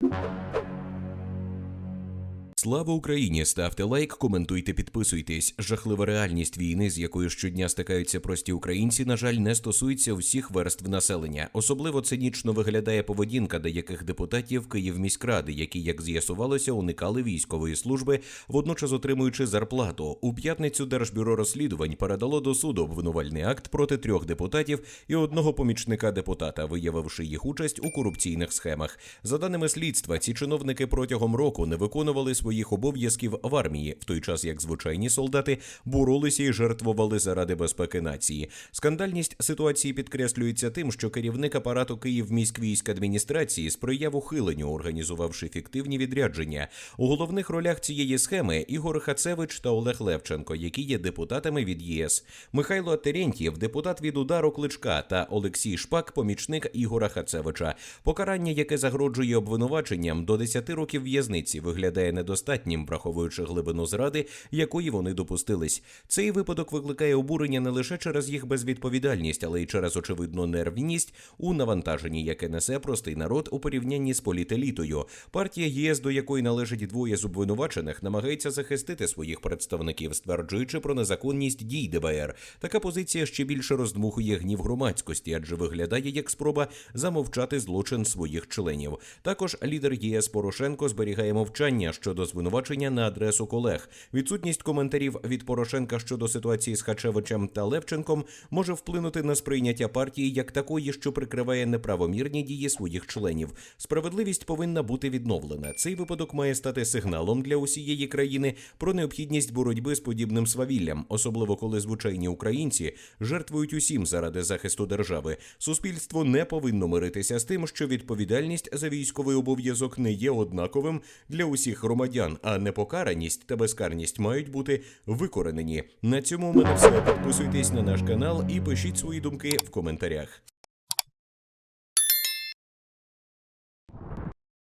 you Слава Україні! Ставте лайк, коментуйте, підписуйтесь. Жахлива реальність війни, з якою щодня стикаються прості українці, на жаль, не стосується всіх верств населення. Особливо цинічно виглядає поведінка деяких депутатів Київміськради, які, як з'ясувалося, уникали військової служби, водночас отримуючи зарплату. У п'ятницю Держбюро розслідувань передало до суду обвинувальний акт проти трьох депутатів і одного помічника депутата, виявивши їх участь у корупційних схемах. За даними слідства, ці чиновники протягом року не виконували своїх обов'язків в армії, в той час як звичайні солдати боролися і жертвували заради безпеки нації. Скандальність ситуації підкреслюється тим, що керівник апарату Київміськвійськ адміністрації сприяв ухиленню, організувавши фіктивні відрядження. У головних ролях цієї схеми Ігор Хацевич та Олег Левченко, які є депутатами від ЄС. Михайло Терентьєв, депутат від удару Кличка, та Олексій Шпак, помічник Ігора Хацевича. Покарання, яке загроджує обвинуваченням до 10 років в'язниці, виглядає недостатнім, враховуючи глибину зради, якої вони допустились. Цей випадок викликає обурення не лише через їх безвідповідальність, але й через очевидну нервність у навантаженні, яке несе простий народ у порівнянні з політелітою. Партія ЄС, до якої належить двоє з обвинувачених, намагається захистити своїх представників, стверджуючи про незаконність дій ДБР. Така позиція ще більше роздмухує гнів громадськості, адже виглядає як спроба замовчати злочин своїх членів. Також лідер ЄС Порошенко зберігає мовчання щодо звинувачення на адресу колег. Відсутність коментарів від Порошенка щодо ситуації з Хачевичем та Левченком може вплинути на сприйняття партії як такої, що прикриває неправомірні дії своїх членів. Справедливість повинна бути відновлена. Цей випадок має стати сигналом для усієї країни про необхідність боротьби з подібним свавіллям, особливо коли звичайні українці жертвують усім заради захисту держави. Суспільство не повинно миритися з тим, що відповідальність за військовий обов'язок не є однаковим для усіх громадян, а непокараність та безкарність мають бути викоренені. На цьому у мене все. Підписуйтесь на наш канал і пишіть свої думки в коментарях.